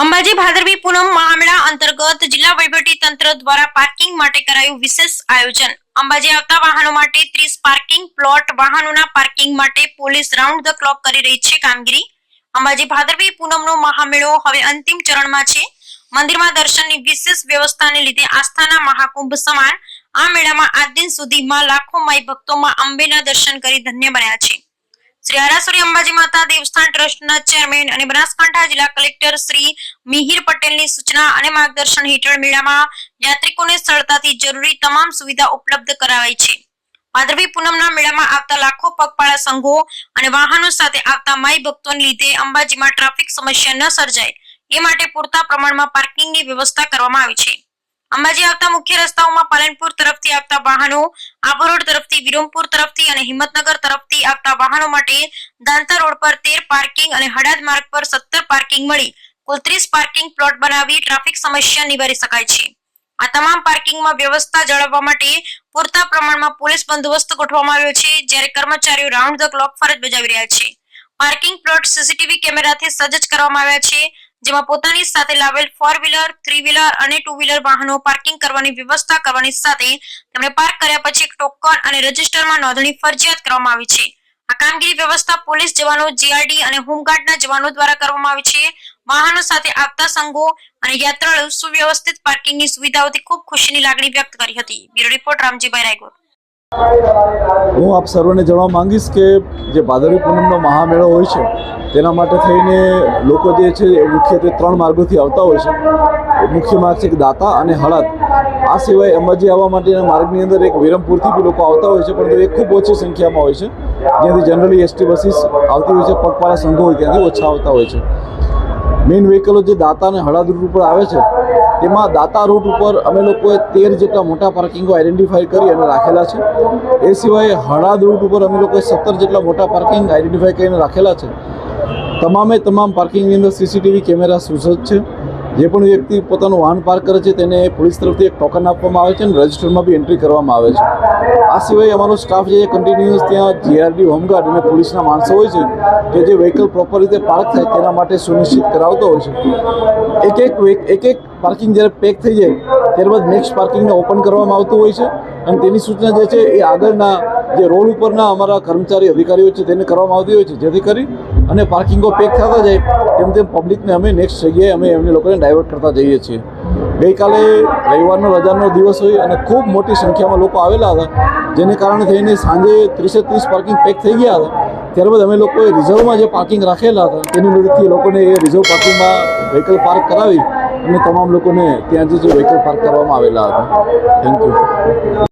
અંબાજી ભાદરવી પૂનમ મહામેળા અંતર્ગત જિલ્લા વહીવટી તંત્ર દ્વારા પાર્કિંગ માટે કરાયું વિશેષ આયોજન. અંબાજી આવતા વાહનો માટે ત્રીસ પાર્કિંગ પ્લોટ, વાહનોના પાર્કિંગ માટે પોલીસ રાઉન્ડ ધ ક્લોક કરી રહી છે કામગીરી. અંબાજી ભાદરવી પૂનમનો મહામેળો હવે અંતિમ ચરણમાં છે. મંદિરમાં દર્શનની વિશેષ વ્યવસ્થાને લીધે આસ્થાના મહાકુંભ સમાન આ મેળામાં આજ દિન સુધીમાં લાખો માઈ ભક્તોમાં અંબેના દર્શન કરી ધન્ય બન્યા છે. શ્રી આરાસુરી અંબાજી માતા દેવસ્થાન ટ્રસ્ટના ચેરમેન અને બનાસકાંઠા જિલ્લા કલેક્ટર શ્રી મિહિર પટેલની સૂચના અને માર્ગદર્શન હેઠળ મેળામાં યાત્રિકોને સરળતાથી જરૂરી તમામ સુવિધા ઉપલબ્ધ કરાવાઈ છે. ભાદરવી પૂનમના મેળામાં આવતા લાખો પગપાળા સંઘો અને વાહનો સાથે આવતા માઈ ભક્તોને લીધે અંબાજીમાં ટ્રાફિક સમસ્યા ન સર્જાય. એ માટે પૂરતા પ્રમાણમાં પાર્કિંગની વ્યવસ્થા કરવામાં આવી છે. અંબાજી આવતા મુખ્ય રસ્તાઓમાં પાલનપુર તરફથી આવતા વાહનો આબુ રોડ તરફથી વિરમપુર તરફથી અને હિંમતનગર તરફથી આવતા વાહનો માટે દાંતા રોડ પર તેર પાર્કિંગ અને હડાદ માર્ગ પર સત્તર પાર્કિંગ મળી. કુલ ત્રીસ પાર્કિંગ પ્લોટ બનાવી ટ્રાફિક સમસ્યા નિવારી શકાય છે. આ તમામ પાર્કિંગમાં વ્યવસ્થા જાળવવા માટે પૂરતા પ્રમાણમાં પોલીસ બંદોબસ્ત ગોઠવવામાં આવ્યો છે, જ્યારે કર્મચારીઓ રાઉન્ડ ધ ક્લોક ફરજ બજાવી રહ્યા છે. પાર્કિંગ પ્લોટ સીસીટીવી કેમેરાથી સજ્જ કરવામાં આવ્યા છે. જેમાં પોતાની સાથે લાવેલ ફોર વ્હીલર થ્રી વ્હીલર અને ટુ વ્હીલર વાહનો પાર્કિંગ કરવાની વ્યવસ્થા કરવાની સાથે તેમણે પાર્ક કર્યા પછી ટોકન અને રજીસ્ટરમાં નોંધણી ફરજિયાત કરવામાં આવી છે. આ કામગીરી વ્યવસ્થા પોલીસ જવાનો જીઆરડી અને હોમગાર્ડના જવાનો દ્વારા કરવામાં આવી છે. વાહનો સાથે આવતા સંઘો અને યાત્રાળુ સુવ્યવસ્થિત પાર્કિંગની સુવિધાઓથી ખૂબ ખુશીની લાગણી વ્યક્ત કરી હતી. Bureau report Ramjibhai Raygor. હું આપ સર્વને જણાવવા માંગીશ કે જે ભાદરવી પૂનમનો મહામેળો હોય છે, તેના માટે થઈને લોકો જે છે એ મુખ્યત્વે ત્રણ માર્ગોથી આવતા હોય છે. મુખ્ય માર્ગ છે દાતા અને હળદ. આ સિવાય અંબાજી આવવા માટેના માર્ગની અંદર એક વિરમપુરથી બી લોકો આવતા હોય છે, પરંતુ એ ખૂબ ઓછી સંખ્યામાં હોય છે. જ્યાંથી જનરલી એસટી બસીસ આવતી હોય છે, પગપાળા સંઘો હોય ત્યાંથી ઓછા આવતા હોય છે. મેઇન વ્હીકલો જે દાતા અને હળદ રૂટ ઉપર આવે છે તેમાં દાતા રૂટ ઉપર અમે લોકોએ તેર જેટલા મોટા પાર્કિંગો આઈડેન્ટિફાઈ કરી અને રાખેલા છે. એ સિવાય હળાદ રૂટ ઉપર અમે લોકોએ સત્તર જેટલા મોટા પાર્કિંગ આઈડેન્ટિફાઈ કરીને રાખેલા છે. તમામે તમામ પાર્કિંગની અંદર સીસીટીવી કેમેરા સુસજ્જ છે. જે પણ વ્યક્તિ પોતાનું વાહન પાર્ક કરે છે તેને પોલીસ તરફથી એક ટોકન આપવામાં આવે છે અને રજિસ્ટરમાં બી એન્ટ્રી કરવામાં આવે છે. આ સિવાય અમારો સ્ટાફ જે કન્ટિન્યુઅસ ત્યાં જીઆરડી હોમગાર્ડ અને પોલીસના માણસો હોય છે કે જે વ્હીકલ પ્રોપર રીતે પાર્ક થાય તેના માટે સુનિશ્ચિત કરાવતો હોય છે. એક એક એક એક પાર્કિંગ જ્યારે પેક થઈ જાય, ત્યારબાદ નેક્સ્ટ પાર્કિંગને ઓપન કરવામાં આવતું હોય છે. અને તેની સૂચના જે છે, એ આગળના જે રોડ ઉપરના અમારા કર્મચારી, અધિકારીઓ છે, તેને કરવામાં આવતી હોય છે. જેથી કરી અને પાર્કિંગો પેક થતા જાય, તેમ તેમ પબ્લિકને અમે નેક્સ્ટ જગ્યાએ અમે એમને લોકોને ડાયવર્ટ કરતા જઈએ છીએ. ગઈકાલે રવિવારનો, રજાનો દિવસ હોય અને ખૂબ મોટી સંખ્યામાં લોકો આવેલા હતા, જેને કારણે થઈને સાંજે ત્રીસે ત્રીસ પાર્કિંગ પેક થઈ ગયા હતા. ત્યારબાદ અમે લોકોએ રિઝર્વમાં જે પાર્કિંગ રાખેલા હતા, તેની મદદથી લોકોને એ રિઝર્વ પાર્કિંગમાં વ્હીકલ પાર્ક કરાવી અને તમામ લોકોને ત્યાં જે વ્હીકલ પાર્ક કરવામાં આવેલા હતા. Thank you